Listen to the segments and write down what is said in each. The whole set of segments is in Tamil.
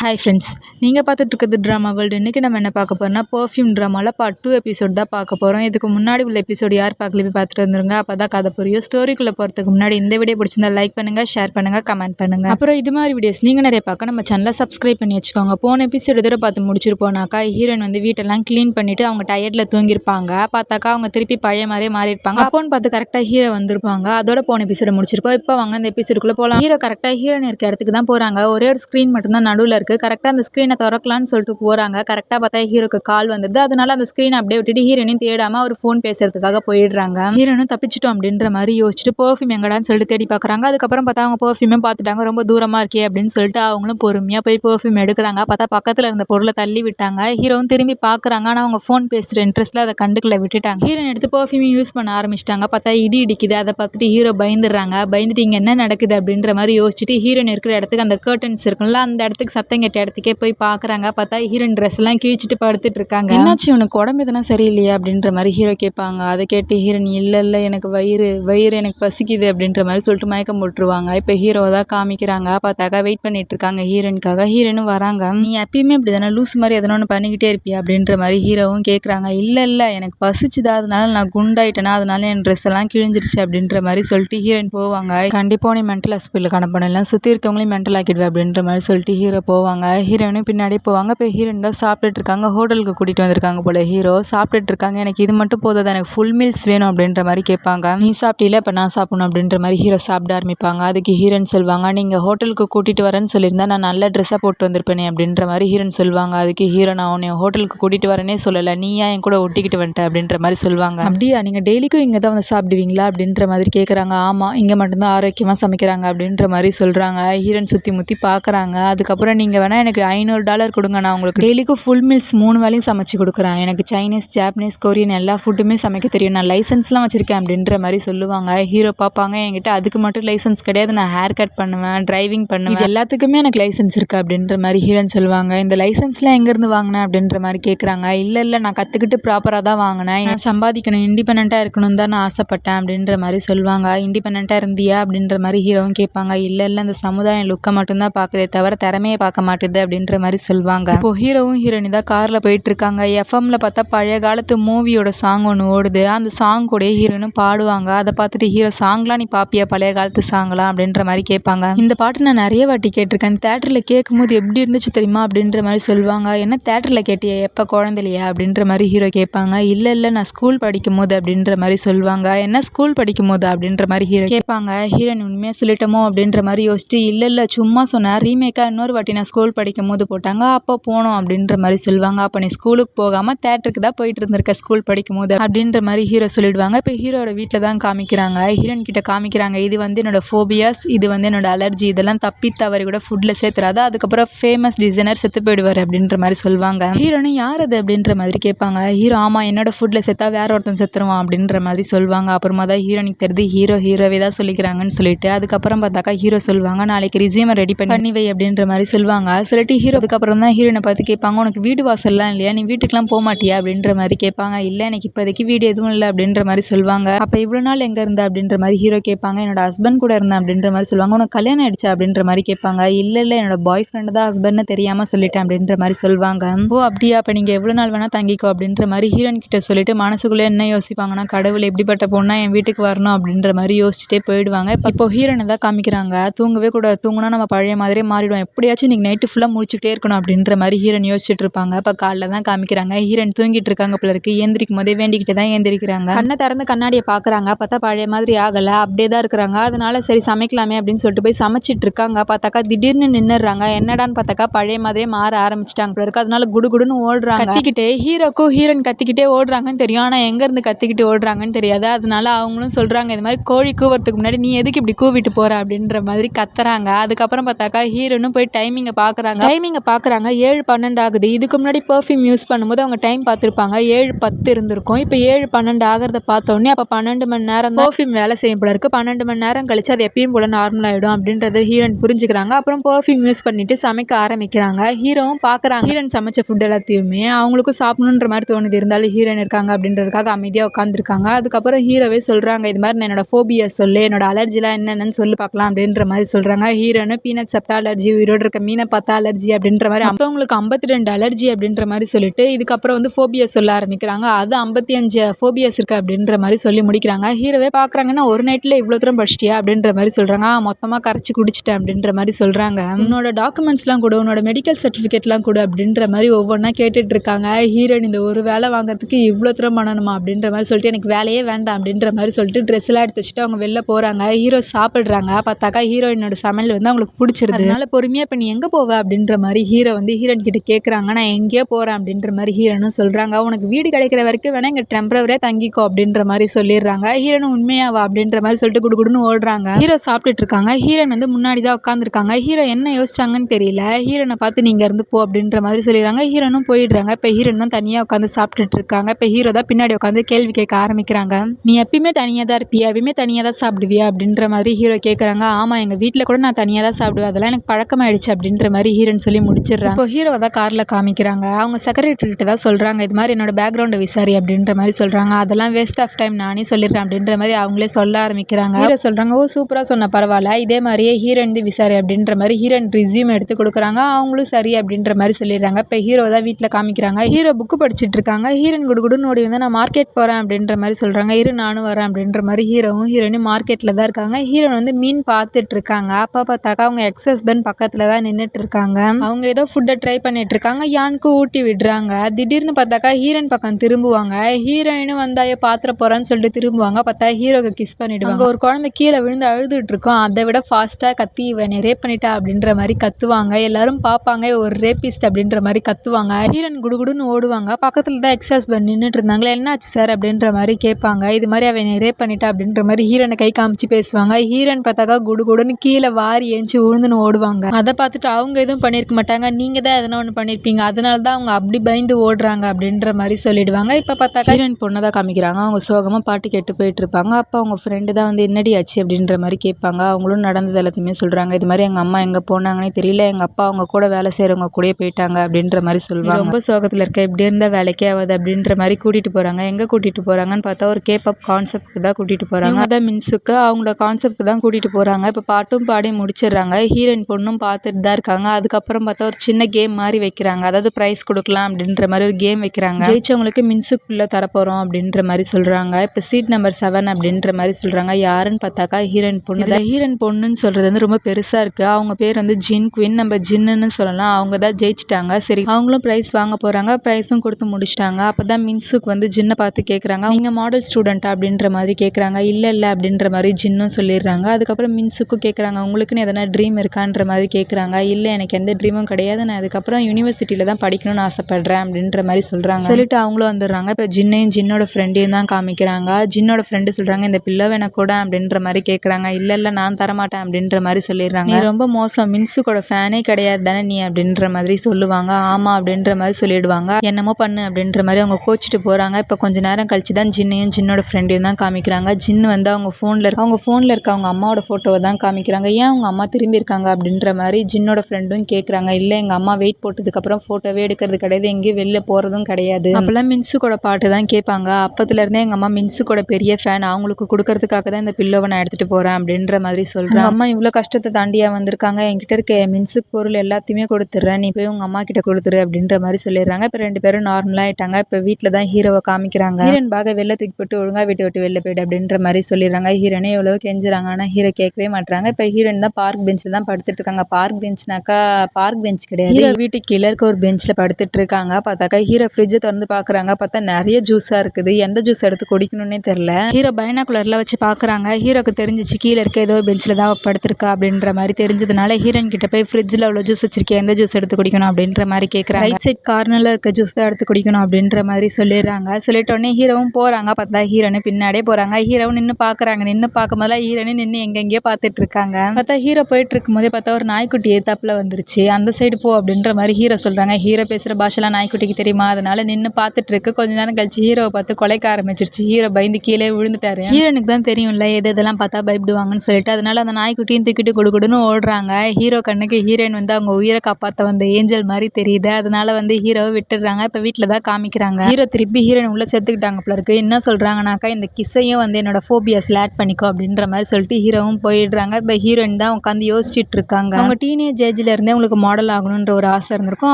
ஹாய் ஃப்ரெண்ட்ஸ் நீங்கள் பார்த்துட்டு இருக்கிறது ட்ராமா வேர்ல்டு இன்றைக்கி நம்ம என்ன பார்க்க போகிறோம்னா பர்ஃப்யூம் ட்ராமாவில் பார்ட் டூ எபிசோட் தான் பார்க்க போகிறோம் இதுக்கு முன்னாடி உள்ள எபிசோடு யார் பார்க்கல போய் பார்த்துட்டு வந்துருங்க. அப்போ தான் கதை புரியும். ஸ்டோரிக்குள்ளே போகிறதுக்கு முன்னாடி இந்த வீடியோ பிடிச்சிருந்தா லைக் பண்ணுங்கள் ஷேர் பண்ணுங்கள் கமெண்ட் பண்ணுங்கள் அப்புறம் இது மாதிரி வீடியோஸ் நீங்கள் நிறைய பார்க்க நம்ம சேனலை சப்ஸ்கிரைப் பண்ணி வச்சுக்கோங்க. போன எபிசோடு தடவை பார்த்து முடிச்சிருப்போனாக்கா ஹீரோயின் வந்து வீட்டெல்லாம் க்ளீன் பண்ணிவிட்டு அவங்க டயர்டில் தூங்கியிருப்பாங்க. பார்த்தாக்கா அவங்க திருப்பி பழைய மாதிரியே மாறியிருப்பாங்க. அப்போன்னு பார்த்து கரெக்டாக ஹீரோ வந்திருப்பாங்க. அதோட போன எபிசோடு முடிச்சிருப்போம் இப்போ வாங்க அந்த எபிசோடுக்குள்ளே போகலாம் ஹீரோ கரெக்டாக ஹீரோயின் இருக்க இடத்துக்கு தான் போகிறாங்க ஒரே ஒரு ஸ்க்ரீன் மட்டும்தான் நடுவில் இருக்குது கரெக்டாக அந்த ஸ்க்ரீனை திறக்கலான்னு சொல்லிட்டு போகிறாங்க கரெக்டாக பார்த்தா ஹீரோக்கு கால் வந்துடுது. அதனால அந்த ஸ்க்ரீனை அப்படியே விட்டுட்டு ஹீரோனையும் தேடாமல் அவர் ஃபோன் பேசுறதுக்காக போயிடுறாங்க. ஹீரோனும் தப்பிச்சிட்டோம் அப்படின்ற மாதிரி யோசிச்சுட்டு பர்ஃப்யூம் எங்கடான்னு சொல்லிட்டு தேடி பார்க்குறாங்க. அதுக்கப்புறம் பார்த்தா அவங்க பர்ஃப்யூமே பார்த்துட்டாங்க. ரொம்ப தூரமாக இருக்கே அப்படின்னு சொல்லிட்டு அவங்களும் பொறுமையாக போய் பர்ஃப்யூம் எடுக்கிறாங்க. பார்த்தா பக்கத்தில் இருந்த பொருளை தள்ளி விட்டாங்க. ஹீரோவும் திரும்பி பார்க்குறாங்க. ஆனால் அவங்க ஃபோன் பேசுகிற இன்ட்ரெஸ்ட்டில் அதை கண்டுக்கல விட்டுட்டாங்க. ஹீரோன் எடுத்து பர்ஃப்யூம் யூஸ் பண்ண ஆரம்பிச்சிட்டாங்க. பார்த்தா இடி இடிக்குது. அதை பார்த்துட்டு ஹீரோ பயந்துடுறாங்க. பயந்துட்டு இங்கே என்ன நடக்குது அப்படின்ற மாதிரி யோசிச்சுட்டு ஹீரோன் இருக்கிற இடத்துக்கு அந்த கர்டன்ஸ் இருக்கும்ல அந்த இடத்துக்கு சத்தம் கேட்ட இடத்துக்கே போய் பார்க்குறாங்க பார்த்தா ஹீரோயின் ட்ரெஸ்லாம் கிழிச்சிட்டு படுத்துட்டு இருக்காங்க. என்னாச்சு? உனக்கு உடம்பு எதுனா சரியில்லையா? அப்படின்ற மாதிரி ஹீரோ கேட்பாங்க. அதை கேட்டு ஹீரோயின் இல்லை இல்லை எனக்கு வயிறு வயிறு எனக்கு பசிக்குது அப்படின்ற மாதிரி சொல்லிட்டு மயக்கம் போட்டுருவாங்க. இப்போ ஹீரோ தான் காமிக்கிறாங்க. பார்த்தாக்கா வெயிட் பண்ணிட்டு இருக்காங்க. ஹீரோயினுக்காக ஹீரோயினும் வராங்க. நீ எப்பயுமே இப்படி தானே லூஸ் மாதிரி எதனா ஒன்று பண்ணிக்கிட்டே இருப்பியா? அப்படின்ற மாதிரி ஹீரோவும் கேட்குறாங்க இல்லை இல்லை எனக்கு பசிச்சுதா அதனால நான் குண்டாயிட்டேனா? அதனால என் ட்ரெஸ் எல்லாம் கிழிஞ்சிருச்சு அப்படின்ற மாதிரி சொல்லிட்டு ஹீரோயின் போவாங்க. கண்டிப்பாக நீ மென்டல் ஹாஸ்பிட்டலுக்கு அனுப்பணும். சுற்றி இருக்கவங்களையும் மென்டல் ஆக்கிடுவேன் அப்படின்ற மாதிரி சொல்லிட்டு ஹீரோ போவாங்க. ஹீரோயினும் பின்னாடியே போவாங்க. இப்போ ஹீரோயின் தான் சாப்பிட்டுட்டு இருக்காங்க. ஹோட்டலுக்கு கூட்டிகிட்டு வந்திருக்காங்க போல. ஹீரோ சாப்பிட்டுட்டு இருக்காங்க. எனக்கு இது மட்டும் போதாது? எனக்கு ஃபுல் மீல்ஸ் வேணும் அப்படின்ற மாதிரி கேட்பாங்க. நீ சாப்பிட்டீல இப்போ நான் சாப்பிடணும் அப்படின்ற மாதிரி ஹீரோ சாப்பிட ஆரம்பிப்பாங்க. அதுக்கு ஹீரோயின் சொல்லுவாங்க நீங்கள் ஹோட்டலுக்கு கூட்டிகிட்டு வரேன்னு சொல்லியிருந்தா நான் நல்ல ட்ரெஸ்ஸாக போட்டு வந்திருப்பேனே அப்படின்ற மாதிரி ஹீரோயின் சொல்லுவாங்க. அதுக்கு ஹீரோ நான் உன்னை ஹோட்டலுக்கு கூட்டிகிட்டு வரேனே சொல்லலை. நீ ஏன் என் கூட ஒட்டிக்கிட்டு வந்துட்ட அப்படின்ற மாதிரி சொல்லுவாங்க. அப்படியா? நீங்கள் டெய்லிக்கும் இங்கே தான் வந்து சாப்பிடுவீங்களா? அப்படின்ற மாதிரி கேட்குறாங்க ஆமாம் இங்கே மட்டும்தான் ஆரோக்கியமாக சமைக்கிறாங்க அப்படின்ற மாதிரி சொல்கிறாங்க ஹீரோயின் சுற்றி முற்றி பார்க்குறாங்க அதுக்கப்புறம் நீங்கள் வேணால் எனக்கு ஐநூறு டாலர் கொடுங்க. நான் உங்களுக்கு டெய்லிக்கும் ஃபுல் மீல்ஸ் மூணு வேலையும் சமைச்சு கொடுக்குறேன். எனக்கு சைனீஸ் ஜாப்பனீஸ் கொரியன் எல்லா ஃபுட்டுமே சமைக்க தெரியும். நான் லைசன்ஸ்லாம் வச்சுருக்கேன் அப்படின்ற மாதிரி சொல்லுவாங்க. ஹீரோ பார்ப்பாங்க. என்கிட்ட அதுக்கு மட்டும் லைசன்ஸ் கிடையாது. நான் ஹேர் கட் பண்ணுவேன் டிரைவிங் பண்ணுவேன். இது எல்லாத்துக்குமே எனக்கு லைசன்ஸ் இருக்குது அப்படின்ற மாதிரி ஹீரோன்னு சொல்லுவாங்க. இந்த லைசன்ஸ்லாம் எங்கேருந்து வாங்கினேன் அப்படின்ற மாதிரி கேட்குறாங்க இல்லை இல்லை நான் கற்றுக்கிட்டு ப்ராப்பராக தான் வாங்கினேன். நான் சம்பாதிக்கணும் இண்டிபெண்ட்டாக இருக்கணும் தான் நான் ஆசைப்பட்டேன் அப்படின்ற மாதிரி சொல்லுவாங்க. இண்டிபெண்ட்டாக இருந்தியா அப்படின்ற மாதிரி ஹீரோவும் கேட்பாங்க. இல்லை இல்லை இந்த சமுதாயம் லுக்கை மட்டும்தான் பார்க்குதே தவிர திறமையை பார்க்க மாட்டுது அப்படின்ற மாதிரி சொல்லுவாங்க இப்போ ஹீரோவும் ஹீரோனி தான் காரில் போயிட்டு இருக்காங்க எஃப்எம்ல பார்த்தா பழைய காலத்து மூவியோட சாங் ஒன்று ஓடுது. அந்த சாங் கூட ஹீரோனும் பாடுவாங்க. அதை பார்த்துட்டு ஹீரோ சாங்லாம் நீ பாப்பியா? பழைய காலத்து சாங்லாம் அப்படின்ற மாதிரி கேட்பாங்க. இந்த பாட்டு நான் நிறைய வாட்டி கேட்டிருக்கேன். தேட்டரில் கேட்கும்போது எப்படி இருந்துச்சு தெரியுமா? அப்படின்ற மாதிரி சொல்லுவாங்க என்ன தேட்டரில் கேட்டியா? எப்போ குழந்தைலையா அப்படின்ற மாதிரி ஹீரோ கேட்பாங்க. இல்லை இல்லை நான் ஸ்கூல் படிக்கும் போது அப்படின்ற மாதிரி சொல்லுவாங்க என்ன ஸ்கூல் படிக்கும் போது அப்படின்ற மாதிரி ஹீரோ கேட்பாங்க. ஹீரோயின் உண்மையாக சொல்லிட்டோமோ? அப்படின்ற மாதிரி யோசிச்சுட்டு இல்லை இல்லை சும்மா சொன்னேன். ரீமேக்காக இன்னொரு வாட்டி நான் ஸ்கூல் படிக்கும் போது போட்டாங்க. அப்போ போனோம் அப்படின்ற மாதிரி சொல்லுவாங்க. அப்போ நீ ஸ்கூலுக்கு போகாமல் தேட்டருக்கு தான் போயிட்டு இருந்திருக்க ஸ்கூல் படிக்கும் போது அப்படின்ற மாதிரி ஹீரோ சொல்லிடுவாங்க. இப்போ ஹீரோட வீட்டில் தான் காமிக்கிறாங்க. ஹீரோயின் கிட்ட காமிக்கிறாங்க. இது வந்து என்னோட ஃபோபியாஸ் இது வந்து என்னோட அலர்ஜி இதெல்லாம் தப்பி தவறி கூட ஃபுட்டில் சேர்த்துறாது. அதுக்கப்புறம் ஃபேமஸ் டிசைனர் செத்து போயிடுவார் அப்படின்ற மாதிரி சொல்லுவாங்க. ஹீரோனு யார் அது அப்படின்ற மாதிரி கேட்பாங்க. ஹீரோ ஆமாம் என்னோட ஃபுட்டில் செத்தா வேற ஒருத்தன் செத்துருவான் அப்படின்ற மாதிரி சொல்லுவாங்க. அப்புறமா தான் ஹீரோனுக்கு தெரிது. ஹீரோ ஹீரோவே தான் சொல்லிக்கிறாங்கன்னு சொல்லிட்டு. அதுக்கப்புறம் பார்த்தாக்கா ஹீரோ சொல்லுவாங்க. நாளைக்கு ரிசியூமை ரெடி பண்ணி வை அப்படின்ற மாதிரி சொல்லுவாங்க. சொல்லிட்டு ஹீரோ அதுக்கப்புறம் தான் ஹீரோனை பார்த்து கேட்பாங்க. உனக்கு வீடு வாசல்லாம் இல்லையா? நீ வீட்டுக்கெலாம் போக மாட்டியா? அப்படின்ற மாதிரி கேட்பாங்க. இல்லை எனக்கு இப்போதைக்கு வீடு எதுவும் இல்லை அப்படின்ற மாதிரி சொல்லுவாங்க. அப்போ இவ்வளோ நாள் எங்கே இருந்த? அப்படின்ற மாதிரி ஹீரோ கேட்பாங்க. என்னோட ஹஸ்பண்ட் கூட இருந்தேன் அப்படின்ற மாதிரி சொல்லுவாங்க. உனக்கு கல்யாணம் ஆயிடுச்சா? அப்படின்ற மாதிரி கேட்பாங்க. இல்லை இல்லை என்னோட பாய் ஃப்ரெண்டு தான் ஹஸ்பண்ட்னு தெரியாமல் சொல்லிட்டேன் அப்படின்ற மாதிரி சொல்லுவாங்க. ஓ அப்படியா? அப்போ நீங்கள் எவ்வளோ நாள் வேணால் தங்கிக்கோ அப்படின்ற மாதிரி ஹீரோயின் கிட்ட சொல்லிட்டு மனசுக்குள்ளே என்ன யோசிப்பாங்கன்னா கடவுள் எப்படிப்பட்ட பொண்ணா என் வீட்டுக்கு வரணும் அப்படின்ற மாதிரி யோசிச்சுட்டே போயிடுவாங்க. இப்போ ஹீரோனை தான் காமிக்கிறாங்க. தூங்கவே கூட தூங்கினா நம்ம பழைய மாதிரியே மாறிடுவோம். எப்படியாச்சும் நீங்கள் நைட்டு ஃபுல்லாக முடிச்சுட்டே இருக்கணும் அப்படின்ற மாதிரி ஹீரோயின் யோசிச்சுட்டு இருப்பாங்க. இப்போ காலைல தான் காமிக்கிறாங்க. ஹீரோயின் தூங்கிட்டு இருக்காங்க போல இருக்கு. ஏந்திரிக்கும் போதே வேண்டிக்கிட்டு தான் ஏந்திரிக்கிறாங்க. கண்ணை திறந்து கண்ணாடியை பார்க்குறாங்க. பார்த்தா பழைய மாதிரி ஆகலை. அப்படியே தான் இருக்கிறாங்க. அதனால சரி சமைக்கலாமே அப்படின்னு சொல்லிட்டு போய் சமைச்சிட்டு இருக்காங்க. பார்த்தாக்கா திடீர்னு நின்றுறாங்க என்னடான்னு பார்த்தாக்கா பழைய மாதிரியே மாற ஆரம்பிச்சிட்டாங்க போல இருக்கு. அதனால குடுகுடுன்னு ஓடுறாங்க. கத்திக்கிட்டே ஹீரோக்கும் ஹீரோயின் கத்திக்கிட்டே ஓடுறாங்கன்னு தெரியும். ஆனால் எங்கேருந்து கத்திக்கிட்டு ஓடுறாங்கன்னு தெரியாது. அதனால அவங்களும் சொல்கிறாங்க இது மாதிரி கோழி கூவுறதுக்கு முன்னாடி நீ எதுக்கு இப்படி கூவிட்டு போகிற அப்படின்ற மாதிரி கத்துறாங்க. அதுக்கப்புறம் பார்த்தாக்கா ஹீரோனும் போய் டைமிங்கை பார்க்குறாங்க டைமிங்கை பார்க்குறாங்க ஏழு பன்னெண்டு ஆகுது. இதுக்கு முன்னாடி பர்ஃப்யூம் யூஸ் பண்ணும்போது அவங்க டைம் பார்த்துருப்பாங்க. ஏழு பத்து இருந்திருக்கும். இப்போ ஏழு பன்னெண்டு ஆகிறத பார்த்தோன்னே அப்போ பன்னெண்டு மணி நேரம் பர்ஃப்யூம் வேலை செய்யும் போல இருக்குது பன்னெண்டு மணி நேரம் கழிச்சு அது எப்பயும் போல நார்மல் ஆகிடும் அப்படின்றத ஹீரோயின் புரிஞ்சுக்கிறாங்க. அப்புறம் பர்ஃப்யூம் யூஸ் பண்ணிட்டு சமைக்க ஆரம்பிக்கிறாங்க. ஹீரோவும் பார்க்குறாங்க ஹீரோயின் சமைச்ச ஃபுட் எல்லாத்தையுமே அவங்களுக்கும் சாப்பிடணுன்ற மாதிரி தோணுது. இருந்தாலும் ஹீரோயின் இருக்காங்க அப்படின்றதுக்காக அமைதியாக உட்காந்துருக்காங்க அதுக்கப்புறம் ஹீரோவே சொல்கிறாங்க இது மாதிரி நான் என்னோட ஃபோபியா சொல்லு. என்னோட அலர்ஜிலாம் என்னென்னு சொல்லி பார்க்கலாம் அப்படின்ற மாதிரி சொல்கிறாங்க ஹீரோனு பீனட் சாப்பிட்டா அலர்ஜி உயிரோடு இருக்க மீனை எல்லாமே பார்த்தா அலர்ஜி அப்படின்ற மாதிரி மற்றவங்களுக்கு ஐம்பத்தி ரெண்டு அலர்ஜி அப்படின்ற மாதிரி சொல்லிட்டு இதுக்கப்புறம் வந்து ஃபோபியஸ் சொல்ல ஆரம்பிக்கிறாங்க. அது ஐம்பத்தி அஞ்சு ஃபோபியஸ் இருக்குது அப்படின்ற மாதிரி சொல்லி முடிக்கிறாங்க. ஹீரோவே பார்க்குறாங்கன்னா ஒரு நைட்டில் இவ்வளோ தூரம் படிச்சிட்டியா அப்படின்ற மாதிரி சொல்கிறாங்க மொத்தமாக கரைச்சி குடிச்சிட்டேன் அப்படின்ற மாதிரி சொல்கிறாங்க உன்னோட டாக்குமெண்ட்ஸ்லாம் கூட உன்னோட மெடிக்கல் சர்டிஃபிகேட்லாம் கூட அப்படின்ற மாதிரி ஒவ்வொன்றா கேட்டுட்டு இருக்காங்க. ஹீரோயின் இந்த ஒரு வேலை வாங்குறதுக்கு இவ்வளோ தூரம் பண்ணணுமா அப்படின்ற மாதிரி சொல்லிட்டு எனக்கு வேலையே வேண்டாம் அப்படின்ற மாதிரி சொல்லிட்டு ட்ரெஸ் எல்லாம் எடுத்து வச்சுட்டு அவங்க வெளில போகிறாங்க ஹீரோ சாப்பிட்றாங்க. பார்த்தாக்கா ஹீரோயினோட சமையல் வந்து அவங்களுக்கு பிடிச்சிருது. அதனால பொறுமையாக இப்போ நீ எங்கே போவ அப்படின்ற மாதிரி ஹீரோ வந்து ஹீரோன் கிட்ட கேட்குறாங்க நான் எங்கேயோ போகிறேன் அப்படின்ற மாதிரி ஹீரோனும் சொல்கிறாங்க உனக்கு வீடு கிடைக்கிற வரைக்கும் வேணால் இங்கே டெம்பரவரியாக தங்கிக்கோ அப்படின்ற மாதிரி சொல்லிடுறாங்க. ஹீரோனும் உண்மையாவா அப்படின்ற மாதிரி சொல்லிட்டு குடு குடுன்னு ஓடுறாங்க. ஹீரோ சாப்பிட்டுட்டு இருக்காங்க. ஹீரோன் வந்து முன்னாடி தான் உட்காந்துருக்காங்க ஹீரோ என்ன யோசிச்சாங்கன்னு தெரியல. ஹீரோனை பார்த்து நீங்கள் இருந்து போ அப்படின்ற மாதிரி சொல்லிடுறாங்க. ஹீரோனும் போயிடுறாங்க. இப்போ ஹீரோன் தான் தனியாக உட்காந்து சாப்பிட்டுட்டு இருக்காங்க. இப்போ ஹீரோ தான் பின்னாடி உட்காந்து கேள்வி கேட்க ஆரம்பிக்கிறாங்க. நீ எப்பயுமே தனியாக தான் இருப்பியா? எப்பயுமே தனியாக தான் சாப்பிடுவியா? அப்படின்ற மாதிரி ஹீரோ கேட்குறாங்க ஆமாம் எங்கள் வீட்டில் கூட நான் தனியாக தான் சாப்பிடுவேன். அதெல்லாம் எனக்கு பழக்கமாயிடுச்சு அப்படின்ற மாதிரி ஹீரோன்னு சொல்லி முடிச்சிடுறாங்க. இப்போ ஹீரோவை தான் காரில் காமிக்கிறாங்க. அவங்க செக்ரட்டரி கிட்ட தான் சொல்கிறாங்க இது மாதிரி என்னோட பேக்ரவுண்டை விசாரி அப்படின்ற மாதிரி சொல்கிறாங்க அதெல்லாம் வேஸ்ட் ஆஃப் டைம் நானே சொல்லிடுறேன் அப்படின்ற மாதிரி அவங்களே சொல்ல ஆரம்பிக்கிறாங்க. ஹீரோ சொல்கிறாங்க ஓ சூப்பராக சொன்ன பரவாயில்ல. இதே மாதிரியே ஹீரோயின் வந்து விசாரி அப்படின்ற மாதிரி ஹீரோயின் ரிசியூம் எடுத்து கொடுக்குறாங்க. அவங்களும் சரி அப்படின்ற மாதிரி சொல்லிடுறாங்க. இப்போ ஹீரோ தான் வீட்டில் காமிக்கிறாங்க. ஹீரோ புக்கு படிச்சுட்டு இருக்காங்க. ஹீரோயின் குடு ஓடி வந்து நான் மார்க்கெட் போகிறேன் அப்படின்ற மாதிரி சொல்கிறாங்க இரு நானும் வரேன் அப்படின்ற மாதிரி ஹீரோவும் ஹீரோயினும் மார்க்கெட்டில் தான் இருக்காங்க. ஹீரோயின் வந்து மீன் பார்த்துட்டு இருக்காங்க. அப்பா பார்த்தாக்கா அவங்க எக்ஸ் ஹஸ்பண்ட் பக்கத்தில் தான் நின்றுட்டு இருக்காங்க அவங்க ஏதோ ஃபுட்டை ட்ரை பண்ணிட்டு இருக்காங்க யானுக்கு ஊட்டி விடுறாங்க. திடீர்னு பார்த்தாக்கா ஹீரோயின் பக்கம் திரும்புவாங்க. ஹீரோயினும் வந்தாயே பாத்திர போறான்னு சொல்லிட்டு திரும்புவாங்க. பார்த்தா ஹீரோக்கு கிஸ் பண்ணிடுவாங்க. ஒரு குழந்தை கீழே விழுந்து அழுதுட்டு இருக்கும் அதை விட ஃபாஸ்ட்டாக கத்தி இவன் ரேப் பண்ணிட்டா அப்படின்ற மாதிரி கத்துவாங்க. எல்லாரும் பார்ப்பாங்க. ஒரு ரேபிஸ்ட் அப்படின்ற மாதிரி கத்துவாங்க. ஹீரோயின் குடுகுடுன்னு ஓடுவாங்க. பக்கத்தில் தான் எக்ஸ் ஹஸ்பண்ட் நின்றுட்டு இருந்தாங்களே என்னாச்சு சார் அப்படின்ற மாதிரி கேட்பாங்க. இது மாதிரி அவன் ரேப் பண்ணிட்டா அப்படின்ற மாதிரி ஹீரோனை கை காமிச்சு பேசுவாங்க. ஹீரோயின் பார்த்தாக்கா குடுகுடுன்னு கீழே வாரி ஏஞ்சி உழுந்துன்னு ஓடுவாங்க. அதை பார்த்துட்டு அவங்க எதுவும் பண்ணியிருக்க மாட்டாங்க. நீங்கள் தான் எதனா ஒன்று பண்ணியிருப்பீங்க அதனால தான் அவங்க அப்படி பயந்து ஓடுறாங்க அப்படின்ற மாதிரி சொல்லிடுவாங்க. இப்போ பார்த்தாக்கா ஹீரோயின் பொண்ணை தான் காமிக்கிறாங்க. அவங்க சோகமாக பாட்டு கேட்டு போயிட்டு இருப்பாங்க. அப்போ அவங்க ஃப்ரெண்டு தான் வந்து என்னடி ஆச்சு? அப்படின்ற மாதிரி கேட்பாங்க. அவங்களும் நடந்தது எல்லாத்தையுமே சொல்கிறாங்க இது மாதிரி எங்கள் அம்மா எங்கே போனாங்கன்னே தெரியல. எங்கள் அப்பா அவங்க கூட வேலை செய்கிறவங்க கூடயே போயிட்டாங்க அப்படின்ற மாதிரி சொல்லுவாங்க ரொம்ப சோகத்தில் இருக்க இப்படி இருந்தால் வேலைக்கே ஆகாது அப்படின்ற மாதிரி கூட்டிகிட்டு போகிறாங்க எங்கே கூட்டிகிட்டு போகிறாங்கன்னு பார்த்தா ஒரு கேப்பப் கான்செப்ட் தான் கூட்டிகிட்டு போகிறாங்க அதான் மின்சுக்கு அவங்களோட கான்செப்ட் தான் கூட்டிகிட்டு போகிறாங்க இப்போ பாட்டும் பாடி முடிச்சிடுறாங்க. ஹீரோயின் பொண்ணும் பார்த்துட்டு தான் இருக்காங்க. அதுக்கப்புறம் பார்த்தா ஒரு சின்ன கேம் மாதிரி வைக்கிறாங்க. அதாவது ப்ரைஸ் கொடுக்கலாம் அப்படின்ற மாதிரி ஒரு கேம் வைக்கிறாங்க. ஜெயிச்சவங்களுக்கு மின்சுக்குள்ளே தரப்போகிறோம் அப்படின்ற மாதிரி சொல்கிறாங்க இப்போ சீட் நம்பர் செவன் அப்படின்ற மாதிரி சொல்கிறாங்க யாருன்னு பார்த்தாக்கா ஹீரோயின் பொண்ணு. இதில் ஹீரோயின் பொண்ணுன்னு சொல்கிறது வந்து ரொம்ப பெருசாக இருக்குது அவங்க பேர் வந்து ஜின். குவின் நம்ம ஜின்னுன்னு சொல்லலாம். அவங்க தான் ஜெயிச்சிட்டாங்க. சரி அவங்களும் ப்ரைஸ் வாங்க போகிறாங்க ப்ரைஸும் கொடுத்து முடிச்சிட்டாங்க. அப்போ தான் மின்சுக்கு வந்து ஜின்னை பார்த்து கேட்குறாங்க நீங்கள் மாடல் ஸ்டூடெண்ட்டா அப்படின்ற மாதிரி கேட்குறாங்க இல்லை இல்லை அப்படின்ற மாதிரி ஜின்னும் சொல்லிடுறாங்க. அதுக்கப்புறம் மின்சுக்கும் கேட்குறாங்க உங்களுக்குன்னு எதனா ட்ரீம் இருக்கான்ற மாதிரி கேட்குறாங்க இல்லை எனக்கு எந்த ட்ரீமும் கிடையாது. நான் அதுக்கப்புறம் யூனிவர்சிட்டியில் தான் படிக்கணும்னு ஆசைப்பட்றேன் அப்படின்ற மாதிரி சொல்கிறாங்க சொல்லிட்டு அவங்களும் வந்துடுறாங்க. இப்போ ஜின்னையும் ஜின்னோட ஃப்ரெண்டையும் தான் காமிக்கிறாங்க. ஜின்னோட ஃப்ரெண்டு சொல்கிறாங்க இந்த பிள்ளை எனக்கு கூட அப்படின்ற மாதிரி கேட்குறாங்க இல்லை இல்லை நான் தரமாட்டேன் அப்படின்ற மாதிரி சொல்லிடுறாங்க. நீ ரொம்ப மோசம். மின்சுக்கோட ஃபேனே கிடையாது தானே நீ அப்படின்ற மாதிரி சொல்லுவாங்க. ஆமாம் அப்படின்ற மாதிரி சொல்லிடுவாங்க. என்னமோ பண்ணு அப்படின்ற மாதிரி அவங்க கோச்சிட்டு போகிறாங்க இப்போ கொஞ்ச நேரம் கழிச்சு தான் ஜின்னையும் ஜின்னோட ஃப்ரெண்டையும் தான் காமிக்கிறாங்க. ஜின் வந்து அவங்க ஃபோனில் இருக்க அவங்க ஃபோனில் இருக்க அவங்க அம்மாவோட ஃபோட்டோவை தான் காமிக்கிறாங்க. ஏன் அவங்க அம்மா திரும்பி இருக்காங்க அப்படின்ற மாதிரி ஜின்னோட ஃப்ரெண்டும் கேட்குறாங்க இல்லை எங்கள் அம்மா வெயிட் போட்டதுக்கப்புறம் ஃபோட்டோவே எடுக்கிறது கிடையாது. எங்கேயும் வெளில போகிறதும் கிடையாது. அப்போல்லாம் மின்சுக்கோட பாட்டு தான் கேட்பாங்க. அப்பத்துலேருந்தே எங்கள் அம்மா மின்சுக்கோட பெரிய ஃபேன் அவங்களுக்கு கொடுக்கறதுக்காக தான் இந்த பில்லோவை நான் எடுத்துகிட்டு போகிறேன் அப்படின்ற மாதிரி சொல்கிறேன் அம்மா இவ்வளோ கஷ்டத்தை தாண்டியா வந்திருக்காங்க. என்கிட்ட இருக்க மின்சுக்கு பொருள் எல்லாத்தையுமே கொடுத்துட்றேன். நீ போய் உங்கள் அம்மா கிட்ட கொடுத்துரு அப்படின்ற மாதிரி சொல்லிடுறாங்க. இப்போ ரெண்டு பேரும் நார்மலாக ஆயிட்டாங்க. இப்போ வீட்டில் தான் ஹீரோவை காமிக்கிறாங்க. ஹீரோயின் பாக வெளில தூக்கி போட்டு ஒழுங்காக விட்டு விட்டு வெளில போயிடு அப்படின்ற மாதிரி சொல்லிடுறாங்க. ஹீரோனே எவ்வளோ கெஞ்சுறாங்க. ஆனால் ஹீரோ கேட்கவே மாட்டாங்க இப்போ ஹீரோயின் தான் பார்க் பெஞ்சில் தான் படுத்துட்டு இருக்காங்க. பார்க் பெஞ்ச்னாக்கா பார்க் பெஞ்ச் கிடையாது. ஹீரோ வீட்டுக்கு கீழே இருக்க ஒரு பெஞ்சில் படுத்துட்டு இருக்காங்க. பார்த்தாக்கா ஹீரோ ஃப்ரிட்ஜை திறந்து பார்க்குறாங்க. பார்த்தா நிறைய ஜூஸாக இருக்குது. எந்த ஜூஸ் எடுத்து குடிக்கணும்னே தெரில ஹீரோ பைனாக்குலரில் வச்சு பார்க்குறாங்க. ஹீரோக்கு தெரிஞ்சிச்சு கீழே இருக்க ஏதோ பெஞ்சில் தான் படுத்திருக்கா அப்படின்ற மாதிரி தெரிஞ்சதுனால ஹீரோயின் கிட்ட போய் ஃப்ரிட்ஜில் அவ்வளோ ஜூஸ் வச்சிருக்கேன் எந்த ஜூஸ் எடுத்து குடிக்கணும் அப்படின்ற மாதிரி கேட்குறாங்க ரைட் சைட் கார்னரில் இருக்க ஜூஸ் தான் எடுத்து குடிக்கணும் அப்படின்ற மாதிரி சொல்லிடுறாங்க. சொல்லிட்டோடனே ஹீரோவும் போகிறாங்க பார்த்தா ஹீரோனு பின்னாடியே போகிறாங்க ஹீரோவும் நின்று பார்க்குறாங்க. நின்று பார்க்கும்போதெல்லாம் ஹீரோனே நின்று எங்கெங்கேயோ பார்த்துட்டு இருக்காங்க. பார்த்தா ஹீரோ போயிட்டு இருக்கும்போதே பார்த்தா ஒரு நாய்க்குட்டி ஏத்தாப்புல வந்துருச்சு அந்த சைடு போ அப்படின்ற மாதிரி ஹீரோ சொல்கிறாங்க ஹீரோ பேசுகிற பாஷெல்லாம் நாய்க்குட்டிக்கு தெரியுமா? அதனால நின்று பார்த்துட்டு இருக்கு கொஞ்ச நேரம் கழிச்சு ஹீரோவை பார்த்து குலைக்க ஆரம்பிச்சிருச்சு. ஹீரோ பயந்து கீழே விழுந்துட்டாரு. ஹீரோனுக்கு தான் தெரியும்ல எது எதெல்லாம் பார்த்தா பயப்படுவாங்கன்னு சொல்லிட்டு. அதனால அந்த நாய்க்குட்டியும் தூக்கிட்டு கொடுக்குடுன்னு ஓடுறாங்க. ஹீரோ கண்ணுக்கு ஹீரோயின் வந்து அவங்க உயிரை காப்பாற்ற வந்த ஏஞ்சல் மாதிரி தெரியுது. அதனால வந்து ஹீரோவை விட்டுடுறாங்க. இப்போ வீட்டில் தான் காமிக்கிறாங்க. ஹீரோ திருப்பி ஹீரோயின் உள்ள செத்துக்கிட்டாங்க போல இருக்கு. என்ன சொல்கிறாங்கனாக்கா இந்த கிஸ்ஸையும் வந்து என்னோட ஃபோபியாஸில் ஆட் பண்ணிக்கோ அப்படின்ற மாதிரி சொல்லிட்டு ஹீரோவும் போயிடுறாங்க. இப்போ ஹீரோயின் தான் உட்காந்து யோசிச்சுட்டு இருக்காங்க. அவங்க டீனேஜ் காலேஜில் இருந்தே அவங்களுக்கு மாடல் ஆகணுன்ற ஒரு ஆசை இருந்திருக்கும்.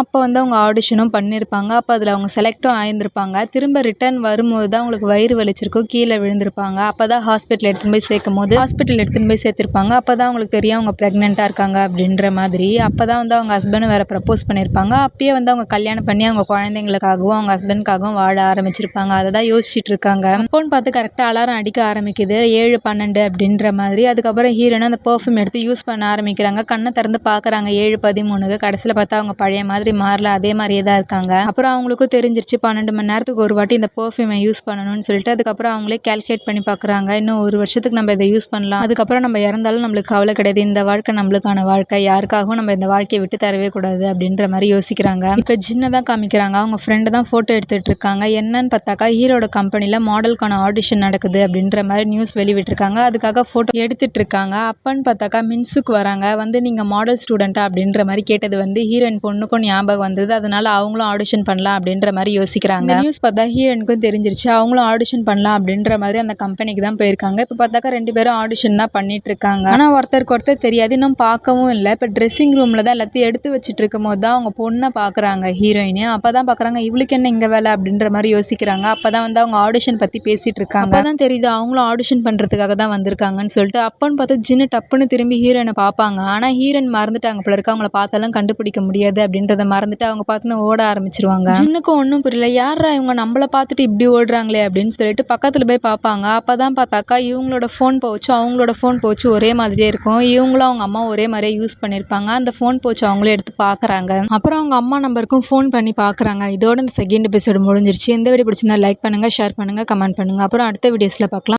அப்போ வந்து அவங்க ஆடிஷனும் பண்ணியிருப்பாங்க அப்போ அதில் அவங்க செலக்டும் ஆயிருந்திருப்பாங்க. திரும்ப ரிட்டர்ன் வரும்போது தான் அவங்களுக்கு வயிறு வலிச்சிருக்கும். கீழே விழுந்திருப்பாங்க. அப்போ தான் ஹாஸ்பிட்டல் எடுத்துன்னு போய் சேர்க்கும் போது ஹாஸ்பிட்டல் எடுத்துன்னு போய் சேர்த்திருப்பாங்க. அப்போ தான் அவங்களுக்கு தெரியும் அவங்க ப்ரெக்னெண்ட்டாக இருக்காங்க அப்படின்ற மாதிரி. அப்போ தான் வந்து அவங்க ஹஸ்பண்ட் வேறு ப்ரப்போஸ் பண்ணியிருப்பாங்க அப்பயே வந்து அவங்க கல்யாணம் பண்ணி அவங்க குழந்தைங்களுக்காகவும் அவங்க ஹஸ்பண்ட்காகவும் வாழ ஆரம்பிச்சிருப்பாங்க. அதை தான் யோசிச்சுட்டு இருக்காங்க. அப்போன்னு பார்த்து கரெக்டாக அலாரம் அடிக்க ஆரம்பிக்குது. ஏழு பன்னெண்டு அப்படின்ற மாதிரி. அதுக்கப்புறம் ஹீரோனா அந்த பர்ஃப்யூம் எடுத்து யூஸ் பண்ண ஆரம்பிக்கிறாங்க. கண்ணை திறந்து பார்க்குறாங்க. ஏழு பதிமூணுக்கு கடைசியில் பார்த்தா அவங்க பழைய மாதிரி மாறல அதே மாதிரியே தான் இருக்காங்க. அப்புறம் அவங்களுக்கும் தெரிஞ்சிருச்சு பன்னெண்டு மணி நேரத்துக்கு ஒரு வாட்டி இந்த பர்ஃப்யூமை யூஸ் பண்ணணும்னு சொல்லிட்டு அதுக்கப்புறம் அவங்களே கால்குலேட் பண்ணி பார்க்குறாங்க. இன்னும் ஒரு வருஷத்துக்கு நம்ம இதை யூஸ் பண்ணலாம். அதுக்கப்புறம் நம்ம இறந்தாலும் நம்மளுக்கு கவலை கிடையாது. இந்த வாழ்க்கை நம்மளுக்கான வாழ்க்கை. யாருக்காகவும் நம்ம இந்த வாழ்க்கையை விட்டு தரவே கூடாது அப்படின்ற மாதிரி யோசிக்கிறாங்க. இப்போ ஜின்னை தான் காமிக்கிறாங்க. அவங்க ஃப்ரெண்டு தான் ஃபோட்டோ எடுத்துகிட்டு இருக்காங்க. என்னன்னு பார்த்தாக்கா ஹீரோட கம்பெனியில் மாடலுக்கான ஆடிஷன் நடக்குது அப்படின்ற மாதிரி நியூஸ் வெளிவிட்டிருக்காங்க அதுக்காக ஃபோட்டோ எடுத்துகிட்டு இருக்காங்க. அப்பன்னு பார்த்தாக்கா மின்சுக்கு வராங்க. வந்து நீங்கள் மாடல் ஸ்டூடெண்ட்டா அப்படின்ற மாதிரி கேட்டது வந்து ஹீரோயின் பொண்ணுக்கும் ஞாபகம் வந்தது. அதனால அவங்களும் ஆடிஷன் பண்ணலாம் அப்படின்ற மாதிரி யோசிக்கிறாங்க. நியூஸ் பார்த்தா ஹீரோயினுக்கும் தெரிஞ்சிருச்சு. அவங்களும் ஆடிஷன் பண்ணலாம் அப்படின்ற மாதிரி அந்த கம்பெனிக்கு தான் போயிருக்காங்க. இப்போ பார்த்தாக்கா ரெண்டு பேரும் ஆடிஷன் தான் பண்ணிட்டு இருக்காங்க ஆனால் ஒருத்தருக்கு ஒருத்தர் தெரியாது. இன்னும் பார்க்கவும் இல்லை. இப்போ ட்ரெஸ்ஸிங் ரூமில் தான் எல்லாத்தையும் எடுத்து வச்சுட்டு இருக்கும் போது தான் அவங்க பொண்ணை பார்க்குறாங்க ஹீரோயினு அப்போ தான் பார்க்குறாங்க இவளுக்கு என்ன இங்கே வேலை? அப்படின்ற மாதிரி யோசிக்கிறாங்க. அப்போ தான் வந்து அவங்க ஆடிஷன் பற்றி பேசிட்டு இருக்காங்க அப்போ தான் தெரியுது அவங்களும் ஆடிஷன் பண்ணுறதுக்காக தான் வந்திருக்காங்கன்னு சொல்லிட்டு அப்பன்னு பார்த்து ஜின்னு டப்புன்னு திரும்பி ஹீரோயினை பார்ப்பாங்க. ஆனால் ஹீரோயின் மறந்துட்டாங்க. போல இருக்கு அவங்கள பார்த்தாலும் கண்டுபிடிக்க முடியாது அப்படின்றத மறந்துட்டு அவங்க பார்த்துன்னு ஓட ஆரம்பிச்சிருவாங்க. ஜின்னுக்கும் ஒன்றும் புரியல. யாரா இவங்க நம்மளை பார்த்துட்டு இப்படி ஓடுறாங்களே அப்படின்னு சொல்லிட்டு பக்கத்தில் போய் பார்ப்பாங்க. அப்போ தான் பார்த்தாக்கா இவங்களோட ஃபோன் போச்சு அவங்களோட ஃபோன் போச்சு ஒரே மாதிரியே இருக்கும். இவங்களும் அவங்க அம்மா ஒரே மாதிரியே யூஸ் பண்ணியிருப்பாங்க. அந்த ஃபோன் போச்சு அவங்களே எடுத்து பார்க்குறாங்க. அப்புறம் அவங்க அம்மா நம்பருக்கும் ஃபோன் பண்ணி பார்க்குறாங்க. இதோட இந்த செகண்ட் எபிசோடு முடிஞ்சிருச்சு. இந்த வீடியோ பிடிச்சிருந்தா லைக் பண்ணுங்கள் ஷேர் பண்ணுங்கள் கமெண்ட் பண்ணுங்கள் அப்புறம் அடுத்த வீடியோஸில் பார்க்கலாம்.